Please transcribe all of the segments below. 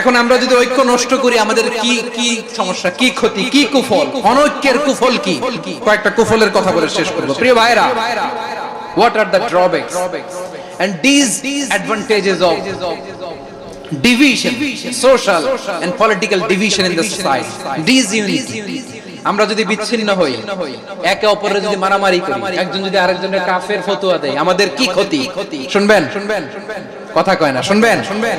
এখন আমরা যদি ঐক্য নষ্ট করি আমাদের কি কি সমস্যা? কি ক্ষতি? কি কুফল? অনৈক্যের কুফল কি? কয়েকটা কুফলের কথা বলে শেষ করব। প্রিয় ভাইরা what are the drawbacks? And these advantages of division social and political division in the society. Disunity আমরা যদি বিচ্ছিন্ন হই একে অপরের যদি মারামারি করি একজন যদি আরেকজনের কাফের ফতোয়া দেয় আমাদের কি ক্ষতি? শুনবেন? শুনবেন কথা কয় না শুনবেন শুনবেন।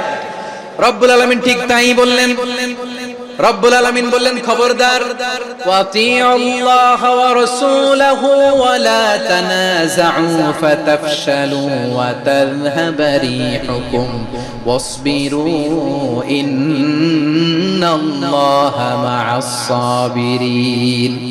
রব্বুল আলামিন ঠিক তাই বললেন। রব্বুল আলামিন বললেন খবরদার ইন্নাল্লাহা মা'আস সাবিরিন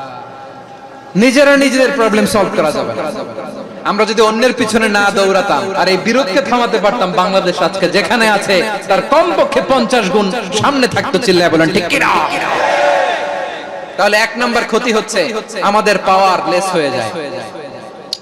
নিজেরা নিজেদের প্রবলেম সলভ করা যাবে আমরা যদি অন্যের পিছনে না দৌড়াতাম আর এই বিরোধকে থামাতে পারতাম বাংলাদেশ আজকে যেখানে আছে, তার কমপক্ষে পঞ্চাশ গুণ সামনে থাকতো চিল্লায় বলেন, ঠিক কিনা? তাহলে এক নাম্বার ক্ষতি হচ্ছে, আমাদের পাওয়ার লেস হয়ে যায়।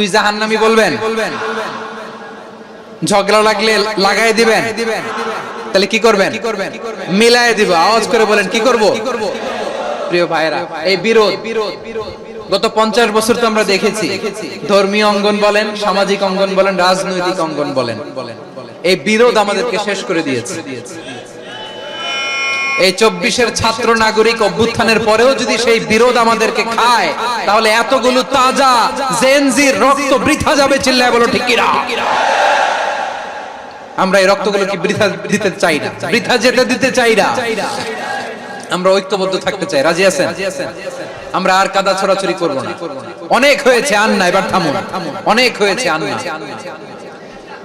তুই জাহান্নামি বলবেন? ঝগড়া লাগলে লাগাই দিবেন। তাহলে কি করবেন? মিলায় দিব। আওয়াজ করে বলেন, কি করব? প্রিয় ভাইরা এই বিরোধ, গত পঞ্চাশ বছর তো আমরা দেখেছি। ধর্মীয় অঙ্গন বলেন, সামাজিক অঙ্গন বলেন, রাজনৈতিক অঙ্গন বলেন। এই বিরোধ আমাদেরকে শেষ করে দিয়েছে। এই চব্বিশের ছাত্র নাগরিক অভ্যুত্থানের পরেও যদি সেই বিরোধ আমাদেরকে খায়, তাহলে এতগুলো তাজা জেনজির রক্ত বৃথা যাবে চিল্লায় বলো, ঠিক আমরা এই রক্তগুলো কি বৃথা দিতে চাই না? বৃথা যেতে দিতে চাই না? আমরা ঐক্যবদ্ধ থাকতে চাই, রাজি আছেন? আমরা আর কাদা ছড়াছড়ি করব না। অনেক হয়েছে আন না এবার থামুন। অনেক হয়েছে আন না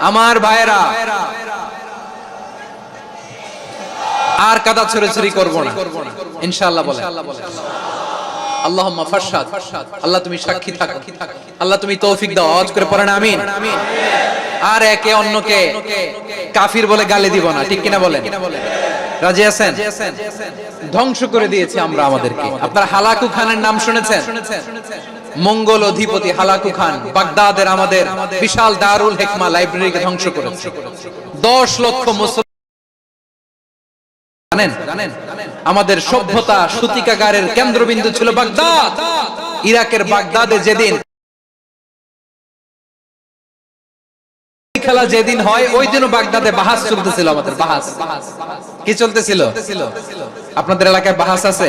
আমার ভাইয়েরা, আর কাদা ছড়াছড়ি করব না। ইনশাআল্লাহ বলে। ফারশাদ। আল্লাহ তুমি সাক্ষী থাকো। আল্লাহ তুমি তৌফিক দাও। করে আমিন। আর একে অন্যকে কাফির বলে গালি দিব না, ঠিক কিনা বলেন? রাজি আছেন? ধ্বংস করে দিয়েছি আমরা আমাদেরকে। আপনার হালাকু খানের নাম শুনেছেন? মঙ্গল অধিপতি হালাকু খান বাগদাদের আমাদের বিশাল দারুল হেকমা লাইব্রেরিকে ধ্বংস করেছে। দশ লক্ষ মুসলমান আমাদের সভ্যতা সুতিকাগারের কেন্দ্রবিন্দু ছিল বাগদাদ। ইরাকের বাগদাদে যেদিন খেলা যেদিন হয়, ওই দিনও বাগদাদে বাহাস চলতেছিল আমাদের, বাহাস। কি চলতেছিল? আপনাদের এলাকায় বাহাস আছে?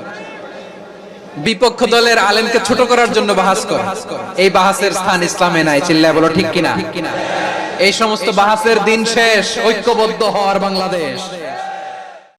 বিপক্ষ দলের আলেমকে ছোট করার জন্য বাহাস করে। এই বাহাসের স্থান ইসলামে নাই, চিল্লায় বলো ঠিক কিনা? এই সমস্ত বাহাসের দিন শেষ, ঐক্যবদ্ধ হওয়ার বাংলাদেশ।